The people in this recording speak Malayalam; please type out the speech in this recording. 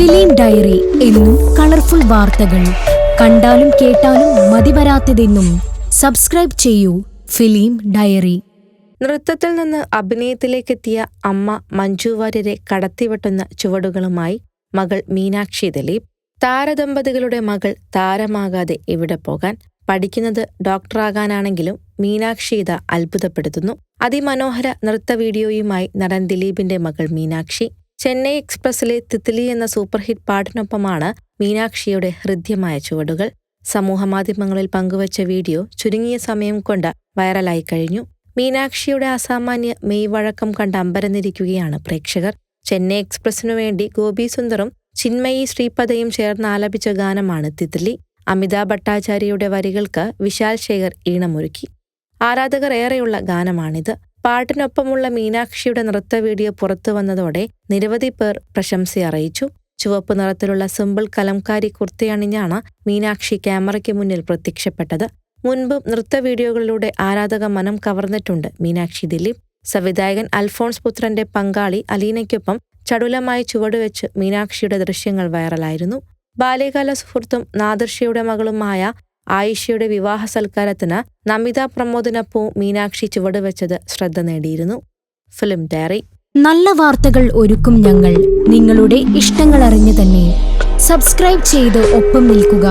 ഫിലിം ഡയറി എന്നും കളർഫുൾ വാർത്തകൾ. കണ്ടാലും കേട്ടാലും മതിവരാത്തതെന്നും സബ്സ്ക്രൈബ് ചെയ്യൂ ഫിലിം ഡയറി. നൃത്തത്തിൽ നിന്ന് അഭിനയത്തിലേക്കെത്തിയ അമ്മ മഞ്ജു വാര്യരെ കടത്തിവെട്ടുന്ന ചുവടുകളുമായി മകൾ മീനാക്ഷി ദലീപ് താരദമ്പതികളുടെ മകൾ താരമാകാതെ ഇവിടെ പോകാൻ പഠിക്കുന്നത് ഡോക്ടറാകാനാണെങ്കിലും മീനാക്ഷി ഇത അത്ഭുതപ്പെടുത്തുന്നു. അതിമനോഹര നൃത്ത വീഡിയോയുമായി നടൻ ദിലീപിന്റെ മകൾ മീനാക്ഷി ചെന്നൈ എക്സ്പ്രസിലെ തിത്ലി എന്ന സൂപ്പർ സൂപ്പർഹിറ്റ് പാട്ടിനൊപ്പമാണ് മീനാക്ഷിയുടെ ഹൃദ്യമായ ചുവടുകൾ. സമൂഹമാധ്യമങ്ങളിൽ പങ്കുവച്ച വീഡിയോ ചുരുങ്ങിയ സമയം കൊണ്ട് വൈറലായി കഴിഞ്ഞു. മീനാക്ഷിയുടെ അസാമാന്യ മെയ് വഴക്കം കണ്ട് അമ്പരന്നിരിക്കുകയാണ് പ്രേക്ഷകർ. ചെന്നൈ എക്സ്പ്രസിനു വേണ്ടി ഗോപി സുന്ദറും ചിന്മയി ശ്രീപദയും ചേർന്ന് ആലപിച്ച ഗാനമാണ് തിത്ലി. അമിതാഭ് ഭട്ടാചാര്യയുടെ വരികൾക്ക് വിശാൽ ശേഖർ ഈണമൊരുക്കി. ആരാധകർ ഏറെയുള്ള ഗാനമാണിത്. പാട്ടിനൊപ്പമുള്ള മീനാക്ഷിയുടെ നൃത്ത വീഡിയോ പുറത്തു വന്നതോടെ നിരവധി പേർ പ്രശംസ അറിയിച്ചു. ചുവപ്പ് നിറത്തിലുള്ള സിമ്പിൾ കലംകാരി കുർത്തയണിഞ്ഞാണ് മീനാക്ഷി ക്യാമറയ്ക്ക് മുന്നിൽ പ്രത്യക്ഷപ്പെട്ടത്. മുൻപ് നൃത്ത വീഡിയോകളിലൂടെ ആരാധക മനം കവർന്നിട്ടുണ്ട് മീനാക്ഷി ദിലീപ്. സംവിധായകൻ അൽഫോൺസ് പുത്രന്റെ പങ്കാളി അലീനയ്ക്കൊപ്പം ചടുലമായി ചുവടുവെച്ച് മീനാക്ഷിയുടെ ദൃശ്യങ്ങൾ വൈറലായിരുന്നു. ബാല്യകാല സുഹൃത്തും നാദർഷയുടെ മകളുമായ ആയിഷയുടെ വിവാഹ സൽക്കാരത്തിന് നമിത പ്രമോദിനൊപ്പവും മീനാക്ഷി ചുവടുവെച്ചത് ശ്രദ്ധ നേടിയിരുന്നു. Film diary. നല്ല വാർത്തകൾ ഒരുക്കും ഞങ്ങൾ. നിങ്ങളുടെ ഇഷ്ടങ്ങൾ അറിഞ്ഞു തന്നെ സബ്സ്ക്രൈബ് ചെയ്ത് ഒപ്പം നിൽക്കുക.